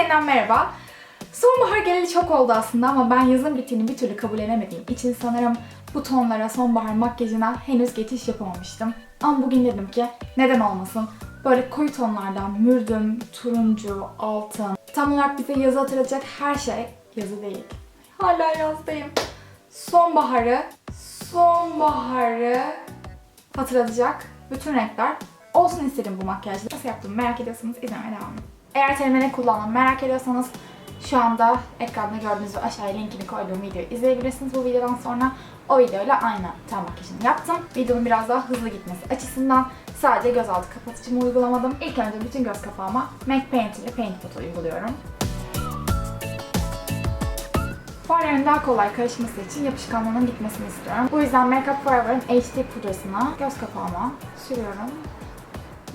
yeniden merhaba. Sonbahar geleli çok oldu aslında ama ben yazın bittiğini bir türlü kabullenemediğim için sanırım bu tonlara, sonbahar makyajına henüz geçiş yapamamıştım. Ama bugün dedim ki neden olmasın? Böyle koyu tonlardan mürdüm, turuncu, altın. Tam olarak bize yazı hatırlatacak her şey yazı değil. Hala yazdayım. Sonbaharı, sonbaharı hatırlatacak bütün renkler olsun istedim bu makyajda. Nasıl yaptığımı merak ediyorsanız izlemeye devam edin. Eğer terimde ne kullandığımı merak ediyorsanız şu anda ekranda gördüğünüz aşağıya linkini koyduğum videoyu izleyebilirsiniz bu videodan sonra. O videoyla aynı ten makyajını yaptım. Videonun biraz daha hızlı gitmesi açısından sadece gözaltı kapatıcımı uygulamadım. İlk önce bütün göz kapağıma MAC Paint ile Paint Pot uyguluyorum. Farların daha kolay karışması için yapışkanlığının gitmesini istiyorum. Bu yüzden Make Up Forever'ın HD pudrasını göz kapağıma sürüyorum.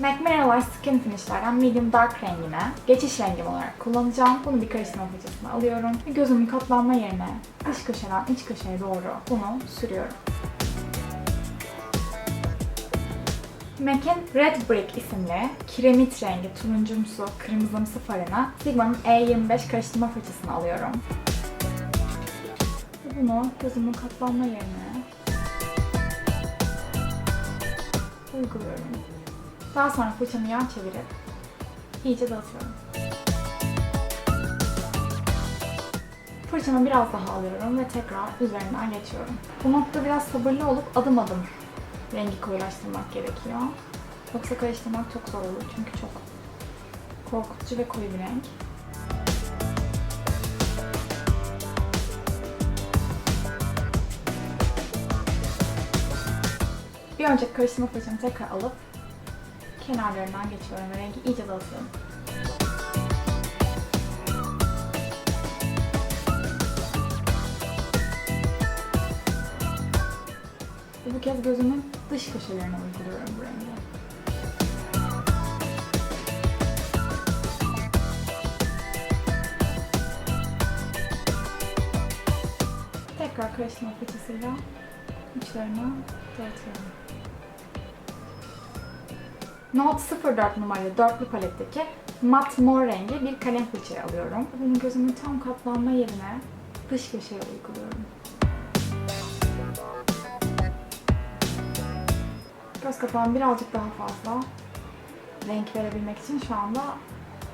MAC Mineralized Skin Finish'lerden Medium Dark rengine geçiş rengim olarak kullanacağım. Bunu bir karıştırma fırçasına alıyorum. Ve gözümün katlanma yerine dış köşeden iç köşeye doğru bunu sürüyorum. MAC'in Red Brick isimli kiremit rengi turuncumsu, kırmızımsı farına Sigma'nın E25 karıştırma fırçasını alıyorum. Bunu gözümün katlanma yerine uyguluyorum. Daha sonra fırçamı yan çevirip iyice dağıtıyorum. Fırçamı biraz daha alıyorum ve tekrar üzerinden geçiyorum. Bu noktada biraz sabırlı olup adım adım rengi koyulaştırmak gerekiyor. Yoksa karıştırmak çok zor olur çünkü çok korkutucu ve koyu bir renk. Bir önceki karıştırma fırçamı tekrar alıp kenarlarından geçiyorum ve rengi iyice dağıtıyorum. Ve bu kez gözümün dış köşelerine uyguluyorum bu rengi. Tekrar karıştırma fırçasıyla uçlarına dağıtıyorum. Note 04 numaralı dörtlü paletteki mat mor rengi bir kalem fırçayı alıyorum. Bunu gözümün tam katlanma yerine dış köşeye uyguluyorum. Göz kapağım birazcık daha fazla renk verebilmek için şu anda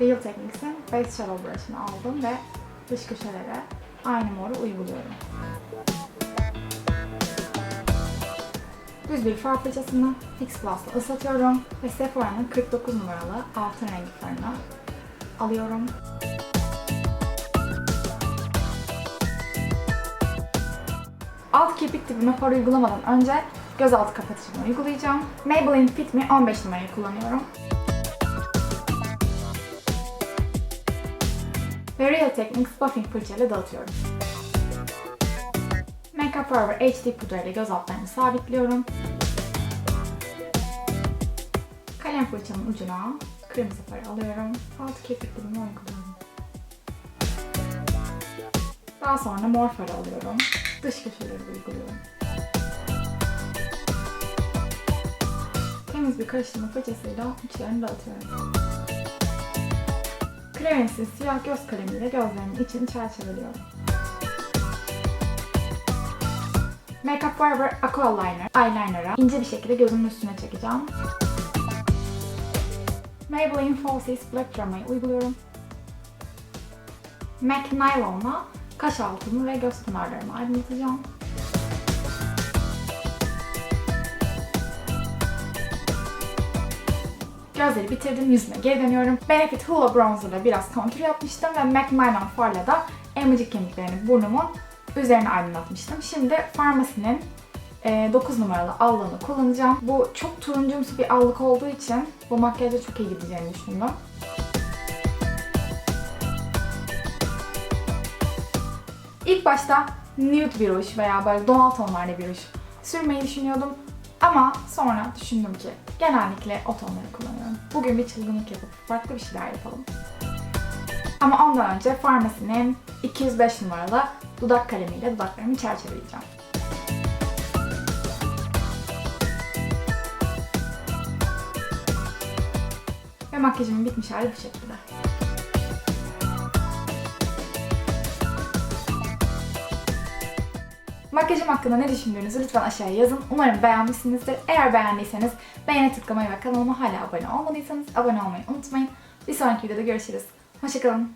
Real Techniques'in Base Shadow Brush'ını aldım ve dış köşelere aynı moru uyguluyorum. Düz bir far fırçasını Fix Plus'la ıslatıyorum ve Sephora'nın 49 numaralı altın rengi farını alıyorum. Alt kirpik dibime far uygulamadan önce gözaltı kapatıcımı uygulayacağım. Maybelline Fit Me 15 numarayı kullanıyorum. Ve Real Techniques Buffing fırçayla dağıtıyorum. Make Up Forever HD pudra ile göz altlarını sabitliyorum. Kalem fırçamın ucuna kırmızı farı alıyorum. Alt kirpik dibime uyguluyorum. Daha sonra mor farı alıyorum. Dış köşeleri uyguluyorum. Temiz bir karıştırma fırçasıyla uçlarını dağıtıyorum. Clarence'in siyah göz kalemiyle gözlerimin içini çerçeveliyorum. Make Up Forever Aqua Liner eyeliner'a ince bir şekilde gözümün üstüne çekeceğim. Maybelline Falsies Black Dramayı uyguluyorum. MAC Nylon'la kaş altımı ve göz kenarlarımı aydınlatacağım. Gözleri bitirdim, yüzüme geri dönüyorum. Benefit Hoola Bronzer'la biraz kontür yapmıştım ve MAC Nylon farla da elmacık kemiklerini burnumun üzerine aydınlatmıştım. Şimdi Farmacy'nin 9 numaralı allığını kullanacağım. Bu çok turuncumsu bir allık olduğu için bu makyajda çok iyi gideceğini düşündüm. İlk başta nude bir ruj veya böyle doğal tonlarda bir ruj sürmeyi düşünüyordum. Ama sonra düşündüm ki genellikle o tonları kullanıyorum. Bugün bir çılgınlık yapıp farklı bir şeyler yapalım. Ama ondan önce Farmasinin 205 numaralı dudak kalemiyle dudaklarımı çerçeveleyeceğim. Ve makyajımın bitmiş hali bu şekilde. Makyajım hakkında ne düşündüğünüzü lütfen aşağıya yazın. Umarım beğenmişsinizdir. Eğer beğendiyseniz beğene tıklamayı ve kanalıma hala abone olmadıysanız abone olmayı unutmayın. Bir sonraki videoda görüşürüz. 我是讲